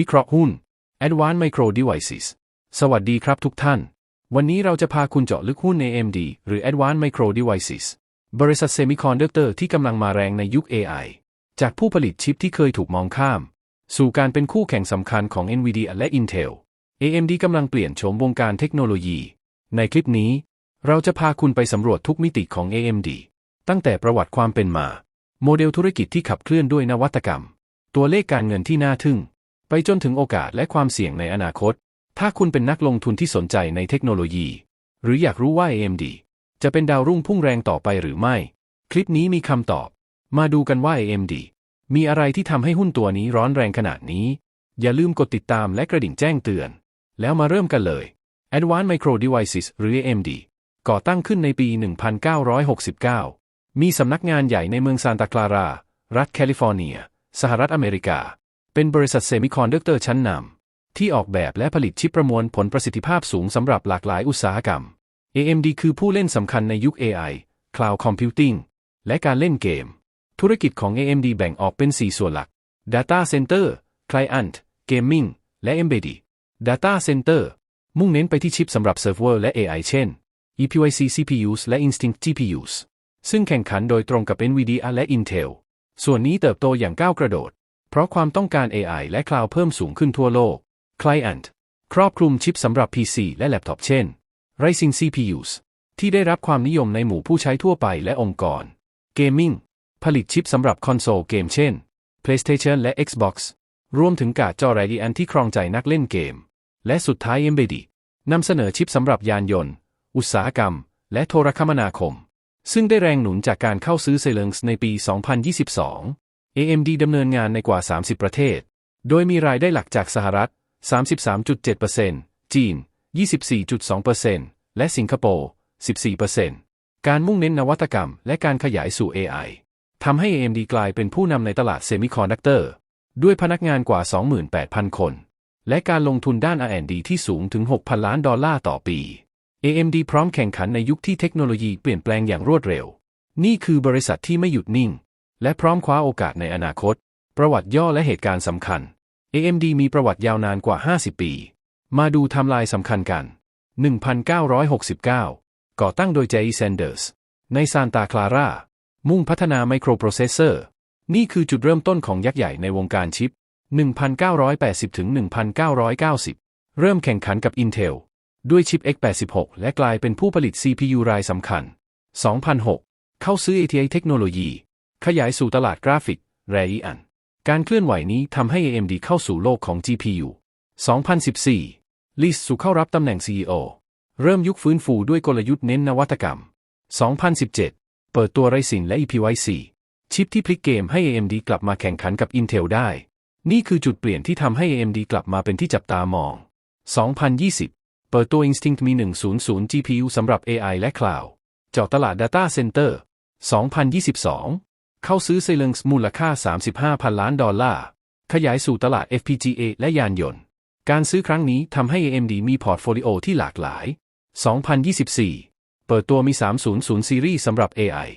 วิเคราะห์หุ้น Advanced Micro Devices สวัสดีครับทุกท่าน วันนี้เราจะพาคุณเจาะลึกหุ้น AMD หรือ Advanced Micro Devices บริษัทเซมิคอนดักเตอร์ที่กำลังมาแรงในยุค AI จากผู้ผลิตชิปที่เคยถูกมองข้าม สู่การเป็นคู่แข่งสำคัญของ NVIDIA และ Intel AMD กำลังเปลี่ยนโฉมวงการเทคโนโลยี ในคลิปนี้ เราจะพาคุณไปสำรวจทุกมิติของ AMD ตั้งแต่ประวัติความเป็นมา โมเดลธุรกิจที่ขับเคลื่อนด้วยนวัตกรรม ตัวเลขการเงินที่น่าทึ่ง ไปจนถึงโอกาสและความเสี่ยงในอนาคต ถ้าคุณเป็นนักลงทุนที่สนใจในเทคโนโลยี หรืออยากรู้ว่า AMD จะเป็นดาวรุ่งพุ่งแรงต่อไปหรือไม่ คลิปนี้มีคำตอบ มาดูกันว่า AMD มีอะไรที่ทำให้หุ้นตัวนี้ร้อนแรงขนาดนี้ อย่าลืมกดติดตามและกระดิ่งแจ้งเตือน แล้วมาเริ่มกันเลย Advanced Micro Devices หรือ AMD ก่อตั้งขึ้นในปี 1969 มีสำนักงานใหญ่ในเมืองซานตาคลารา รัฐแคลิฟอร์เนีย สหรัฐอเมริกา เป็นบริษัทเซมิคอนดักเตอร์ชั้นนำที่ออกแบบและผลิตชิปประมวลผลประสิทธิภาพสูงสำหรับหลากหลายอุตสาหกรรม AMD คือผู้เล่นสำคัญในยุค AI Cloud Computing และการเล่นเกม ธุรกิจของ AMD แบ่งออกเป็น 4 ส่วนหลัก Data Center Client Gaming และ Embedded Data Center มุ่งเน้นไปที่ชิปสำหรับเซิร์ฟเวอร์และ AI เช่น ePYC CPUs และ Instinct GPUs ซึ่งแข่งขันโดยตรงกับ NVIDIA และ Intel ส่วนนี้เติบโตอย่างก้าวกระโดด ราะความต้องการ AI และคลาวด์เพิ่มสูงขึ้นทั่วโลก Client ครอบคลุมชิปสำหรับ PC และแล็ปท็อปเช่น Ryzen CPUs ที่ได้รับความนิยมในหมู่ผู้ใช้ทั่วไปและองค์กร Gaming ผลิตชิปสำหรับคอนโซลเกมเช่น PlayStation และ Xbox รวมถึงการ์ดจอ Radeon ที่ครองใจนักเล่นเกม และสุดท้าย Embedded นำเสนอชิปสำหรับยานยนต์ อุตสาหกรรม และโทรคมนาคม ซึ่งได้แรงหนุนจากการเข้าซื้อเซเลงส์ในปี 2022 AMD ดำเนินงานในกว่า 30 ประเทศ โดยมีรายได้หลักจากสหรัฐ 33.7%จีน 24.2%และสิงคโปร์ 14%การมุ่งเน้นนวัตกรรมและการขยายสู่ AI ทำให้ AMD กลายเป็นผู้นำในตลาดเซมิคอนดักเตอร์ ด้วยพนักงานกว่า 28,000 คน และการลงทุนด้าน R&D ที่สูงถึง 6,000 ล้านดอลลาร์ต่อปี AMD พร้อมแข่งขันในยุคที่เทคโนโลยีเปลี่ยนแปลงอย่างรวดเร็ว นี่คือบริษัทที่ไม่หยุดนิ่ง และพร้อมคว้าโอกาสในอนาคต ประวัติย่อและเหตุการณ์สำคัญ AMD มีประวัติยาวนานกว่า 50 ปี มาดูไทม์ไลน์สำคัญกัน 1969 ก่อตั้งโดยเจอีเซนเดอร์ส ในซานตาคลารามุ่งพัฒนาไมโครโปรเซสเซอร์ นี่คือจุดเริ่มต้นของยักษ์ใหญ่ในวงการชิป 1980 ถึง 1990 เริ่มแข่งขันกับ Intel ด้วยชิป X86 และกลายเป็นผู้ผลิต CPU รายสำคัญ 2006 เข้าซื้อ ATI เทคโนโลยี ขยายสู่ตลาดกราฟิก Radeon การเคลื่อนไหวนี้ทำให้ AMD เข้าสู่โลกของ GPU 2014 ลิสสู่เข้ารับตำแหน่ง CEO เริ่มยุคฟื้นฟูด้วยกลยุทธ์เน้นนวัตกรรม 2017 เปิดตัว Ryzen และ EPYC ชิปที่พลิกเกมให้ AMD กลับมาแข่งขันกับ Intel ได้ นี่คือจุดเปลี่ยนที่ทำให้ AMD กลับมาเป็นที่จับตามอง 2020 เปิดตัว Instinct มี 100 GPU สำหรับ AI และ Cloud เจาะตลาด Data Center 2022 เข้าซื้อ Xilinx มูลค่า 35,000ล้านดอลลาร์ ขยายสู่ตลาด FPGA และยานยนต์ การซื้อครั้งนี้ทำให้ AMD มีพอร์ตโฟลิโอที่หลากหลาย 2024 เปิดตัวมี 300 ซีรีส์สำหรับ AI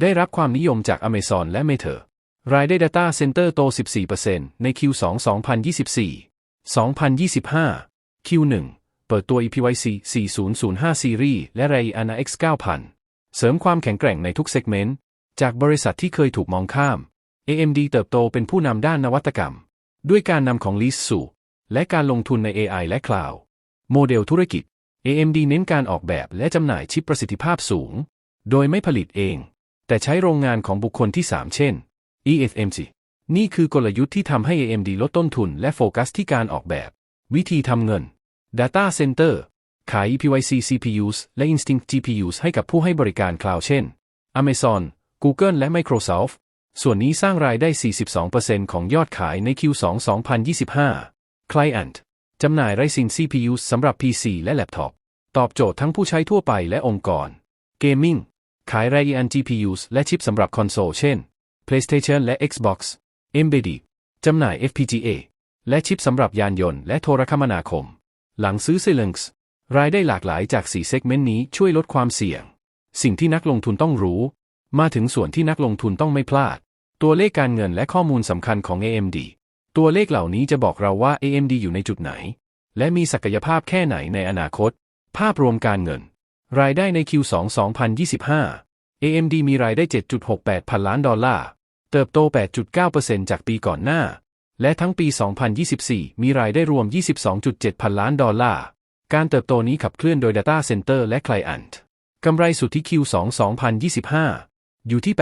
ได้รับความนิยมจาก Amazon และ Meta รายได้ Data Center โต 14%ใน Q2 2024 2025 Q1 เปิดตัว EPYC 4005ซีรีส์และ Radeon RX 9000 เสริมความแข็งแกร่งในทุกเซกเมนต์ จากบริษัทที่เคยถูกมองข้าม AMD เติบโตเป็นผู้นำด้านนวัตกรรม ด้วยการนำของลิสสู่และการลงทุนใน AI และ Cloud โมเดลธุรกิจ AMD เน้นการออกแบบและจำหน่ายชิปประสิทธิภาพสูง โดยไม่ผลิตเอง แต่ใช้โรงงานของบุคคลที่ 3 เช่น ESMC นี่คือกลยุทธ์ที่ทำให้ AMD ลดต้นทุนและโฟกัสที่การออกแบบ วิธีทำเงิน Data Center ขาย EPYC CPUs และ Instinct GPUs ให้กับผู้ให้บริการคลาวด์เช่น Amazon Google และ Microsoft ส่วนนี้สร้างรายได้ 42%ของยอดขายใน Q2 2025 Client จำหน่าย Ryzen CPUs สำหรับ PC และแล็ปท็อปตอบโจทย์ทั้งผู้ใช้ทั่วไปและองค์กร Gaming ขาย Radeon GPUs และชิปสำหรับคอนโซลเช่น PlayStation และ Xbox Embedded จำหน่าย FPGA และชิปสำหรับยานยนต์และโทรคมนาคม หลังซื้อ Xilinx รายได้หลากหลายจาก 4 เซกเมนต์นี้ช่วยลดความเสี่ยง สิ่งที่นักลงทุนต้องรู้ มาถึงส่วนที่นักลงทุนต้องไม่พลาด ตัวเลขการเงินและข้อมูลสำคัญของ AMD ตัวเลขเหล่านี้จะบอกเราว่า AMD อยู่ในจุดไหน และมีศักยภาพแค่ไหนในอนาคต ภาพรวมการเงิน รายได้ใน Q2 2025 AMD มีรายได้ 7.68 พันล้านดอลลาร์ เติบโต 8.9%จากปีก่อนหน้า และทั้งปี 2024 มีรายได้รวม 22.7 พันล้านดอลลาร์ การเติบโตนี้ขับเคลื่อนโดย Data Center และ Client กำไรสุทธิ Q2 2025 อยู่ที่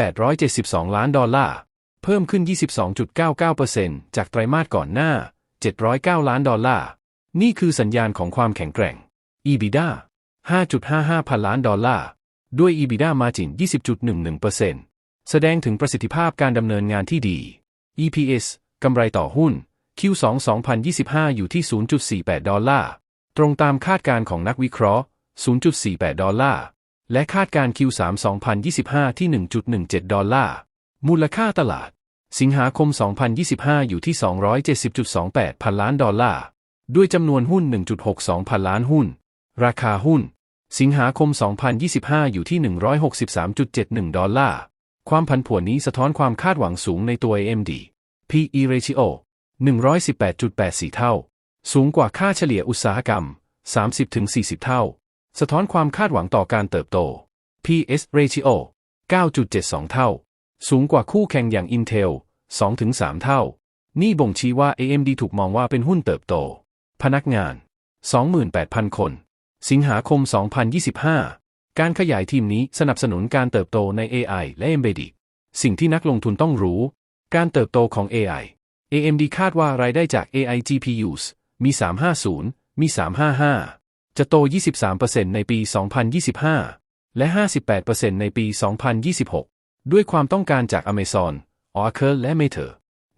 872 ล้านดอลลาร์ เพิ่มขึ้น 22.99%จากไตรมาสก่อนหน้า 709 ล้านดอลลาร์ นี่คือสัญญาณของความแข็งแกร่ง EBITDA 5.55 พันล้านดอลลาร์ ด้วย EBITDA margin 20.11%แสดงถึงประสิทธิภาพการดำเนินงานที่ดี EPS กำไรต่อหุ้น Q2 2025 อยู่ที่ 0.48 ดอลลาร์ ตรงตามคาดการณ์ของนักวิเคราะห์ 0.48 ดอลลาร์ และคาดการ Q3 2025 ที่ 1.17 ดอลลาร์ มูลค่าตลาด สิงหาคม 2025 อยู่ที่ 270.28 พันล้านดอลลาร์ ด้วยจำนวนหุ้น 1.62 พันล้านหุ้น ราคาหุ้น สิงหาคม 2025 อยู่ที่ 163.71 ดอลลาร์ ความผันผวนนี้สะท้อนความคาดหวังสูงในตัว AMD PE ratio 118.84 เท่า สูงกว่าค่าเฉลี่ยอุตสาหกรรม 30-40 เท่า สะท้อนความคาดหวังต่อการเติบโต PS ratio 9.72 เท่า สูงกว่าคู่แข่งอย่าง Intel 2-3 เท่า นี่บ่งชี้ว่า AMD ถูกมองว่าเป็นหุ้นเติบโต พนักงาน 28,000 คน สิงหาคม 2025 การขยายทีมนี้สนับสนุนการเติบโตใน AI และ Embedded สิ่งที่นักลงทุนต้องรู้ การเติบโตของ AI AMD คาดว่ารายได้จาก AI GPUs มี 350 มี 355 จะโต 23%ในปี 2025 และ 58%ในปี 2026 ด้วยความต้องการจาก Amazon Oracle และ Meta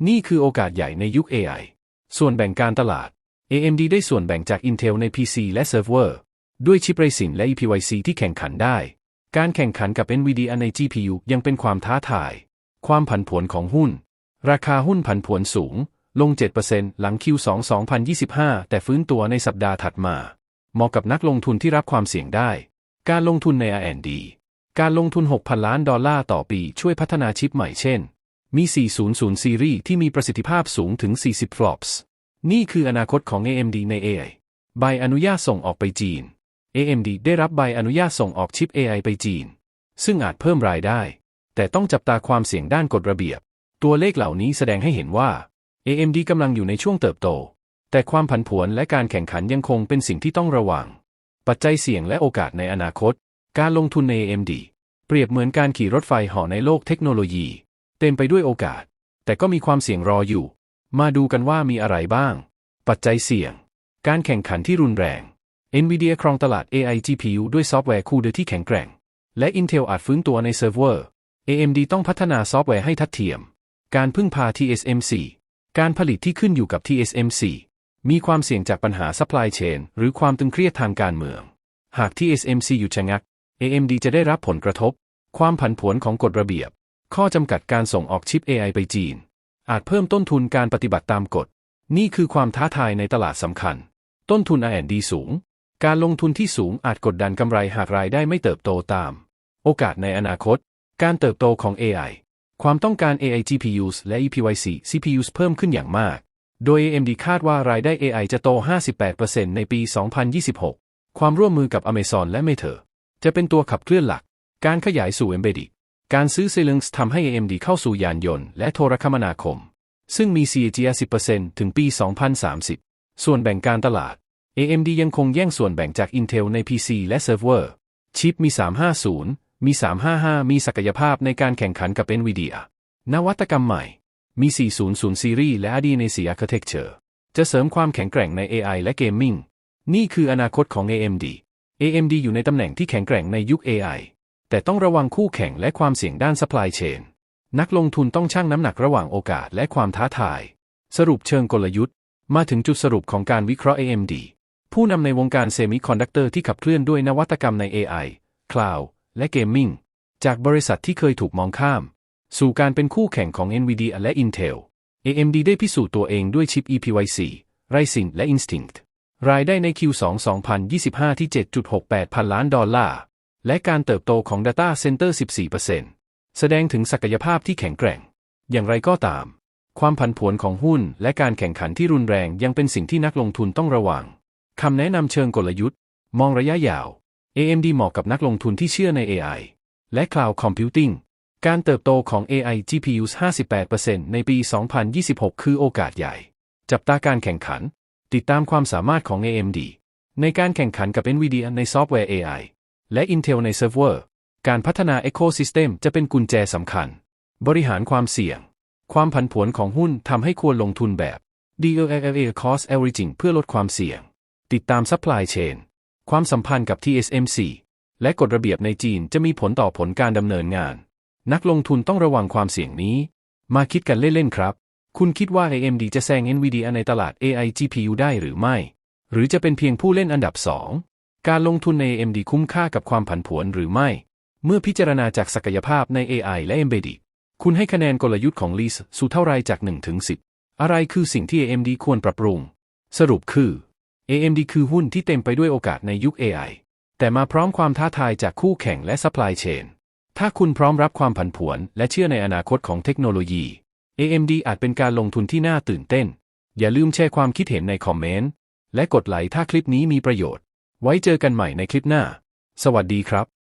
นี่คือโอกาสใหญ่ในยุค AI ส่วนแบ่งการตลาด AMD ได้ส่วนแบ่งจาก Intel ใน PC และ Server ด้วยชิปไรซินและ EPYC ที่แข่งขันได้ การแข่งขันกับ NVIDIA ใน GPU ยังเป็นความท้าทาย ความผันผวนของหุ้น ราคาหุ้นผันผวนสูง ลง 7%หลัง Q2 2025 แต่ฟื้นตัวในสัปดาห์ถัดมา เหมาะกับนักลงทุนที่รับความเสี่ยงได้ การลงทุนใน R&D การลงทุน 6,000 ล้านดอลลาร์ต่อปีช่วยพัฒนาชิปใหม่เช่น มี 400 ซีรีส์ที่มีประสิทธิภาพสูงถึง 40 flops นี่คืออนาคตของ AMD ใน AI ใบอนุญาตส่งออกไปจีน AMD ได้รับใบอนุญาตส่งออกชิป AI ไปจีน ซึ่งอาจเพิ่มรายได้ แต่ต้องจับตาความเสี่ยงด้านกฎระเบียบ ตัวเลขเหล่านี้แสดงให้เห็นว่า AMD กำลังอยู่ในช่วงเติบโต แต่ความผันผวนและการแข่งขันยังคงเป็นสิ่งที่ต้องระวัง ปัจจัยเสี่ยงและโอกาสในอนาคต การลงทุนใน AMD เปรียบเหมือนการขี่รถไฟหาะในโลกเทคโนโลยี เต็มไปด้วยโอกาส แต่ก็มีความเสี่ยงรออยู่ มาดูกันว่ามีอะไรบ้าง ปัจจัยเสี่ยง การแข่งขันที่รุนแรง NVIDIA ครองตลาด AI GPU ด้วยซอฟต์แวร์คู่เดที่แข็งแกร่ง และ Intel อาจฟื้นตัวในเซิร์ฟเวอร์ AMD ต้องพัฒนาซอฟต์แวร์ให้ทัดเทียม การพึ่งพา TSMC การผลิตที่ขึ้นอยู่กับ TSMC มีความเสี่ยงจากปัญหา supply chain หรือความตึงเครียดทางการเมือง หาก TSMC หยุดชะงัก AMD จะได้รับผลกระทบ ความผันผวนของกฎระเบียบ ข้อจำกัดการส่งออกชิป AI ไปจีน อาจเพิ่มต้นทุนการปฏิบัติตามกฎ นี่คือความท้าทายในตลาดสำคัญ ต้นทุน R&D สูง การลงทุนที่สูงอาจกดดันกำไรหากรายได้ไม่เติบโตตาม โอกาสในอนาคต การเติบโตของ AI ความต้องการ AI GPUs และ EPYC CPUs เพิ่มขึ้นอย่างมาก โดย AMD คาดว่ารายได้ AI จะโต 58%ในปี 2026 ความร่วมมือกับ Amazon และ Meta จะเป็นตัวขับเคลื่อนหลัก การขยายสู่ Embedded การซื้อ Xilinx ทำให้ AMD เข้าสู่ยานยนต์และโทรคมนาคม ซึ่งมี CAGR 10%ถึงปี 2030 ส่วนแบ่งการตลาด AMD ยังคงแย่งส่วนแบ่งจาก Intel ใน PC และ Server ชิปมี 350 มี 355 มีศักยภาพในการแข่งขันกับ NVIDIA นวัตกรรมใหม่ มี 400 ซีรีส์และ RDNA Architecture จะเสริมความแข็งแกร่งใน AI และ Gaming นี่คืออนาคตของ AMD AMD อยู่ในตำแหน่งที่แข็งแกร่งในยุค AI แต่ต้องระวังคู่แข่งและความเสี่ยงด้าน supply chain นักลงทุนต้องชั่งน้ำหนักระหว่างโอกาสและความท้าทาย สรุปเชิงกลยุทธ์ มาถึงจุดสรุปของการวิเคราะห์ AMD ผู้นำในวงการเซมิคอนดักเตอร์ที่ขับเคลื่อนด้วยนวัตกรรมใน AI Cloud และ Gaming จากบริษัทที่เคยถูกมองข้าม สู่การเป็นคู่แข่งของ NVIDIA และ Intel AMD ได้พิสูจน์ตัวเองด้วยชิป EPYC Ryzen และ Instinct รายได้ใน Q2 2025 ที่ 7.68 พันล้านดอลลาร์ และการเติบโตของ Data Center 14%แสดงถึงศักยภาพที่แข็งแกร่ง อย่างไรก็ตาม ความผันผวนของหุ้นและการแข่งขันที่รุนแรงยังเป็นสิ่งที่นักลงทุนต้องระวัง คำแนะนำเชิงกลยุทธ์ มองระยะยาว AMD เหมาะกับนักลงทุนที่เชื่อใน AI และ Cloud Computing การเติบโตของ AI GPUs 58%ในปี 2026 คือโอกาสใหญ่ จับตาการแข่งขัน ติดตามความสามารถของ AMD ในการแข่งขันกับ NVIDIA ในซอฟต์แวร์ AI และ Intel ในเซิร์ฟเวอร์ การพัฒนา Ecosystem จะเป็นกุญแจสำคัญ บริหารความเสี่ยง ความผันผวนของหุ้นทำให้ควรลงทุนแบบ DLLA Cost Averaging เพื่อลดความเสี่ยง ติดตาม Supply Chain ความสัมพันธ์กับ TSMC และกฎระเบียบในจีนจะมีผลต่อผลการดำเนินงาน นักลงทุนต้องระวังความเสี่ยงนี้ มาคิดกันเล่นๆครับ คุณคิดว่า AMD จะแซง NVIDIA ในตลาด AI GPU ได้หรือไม่ หรือจะเป็นเพียงผู้เล่นอันดับ 2 การลงทุนใน AMD คุ้มค่ากับความผันผวนหรือไม่ เมื่อพิจารณาจากศักยภาพใน AI และ Embedded คุณให้คะแนนกลยุทธ์ของ Lease สู่เท่าไรจาก1ถึง10 อะไรคือสิ่งที่ AMD ควรปรับปรุง สรุปคือ AMD คือหุ้นที่เต็มไปด้วยโอกาสในยุค AI แต่มาพร้อมความท้าทายจากคู่แข่งและ supply chain ถ้าคุณพร้อมรับความผันผวน และเชื่อในอนาคตของเทคโนโลยี AMD อาจเป็นการลงทุนที่น่าตื่นเต้น อย่าลืมแชร์ความคิดเห็นในคอมเมนต์ และกดไลค์ถ้าคลิปนี้มีประโยชน์ ไว้เจอกันใหม่ในคลิปหน้า สวัสดีครับ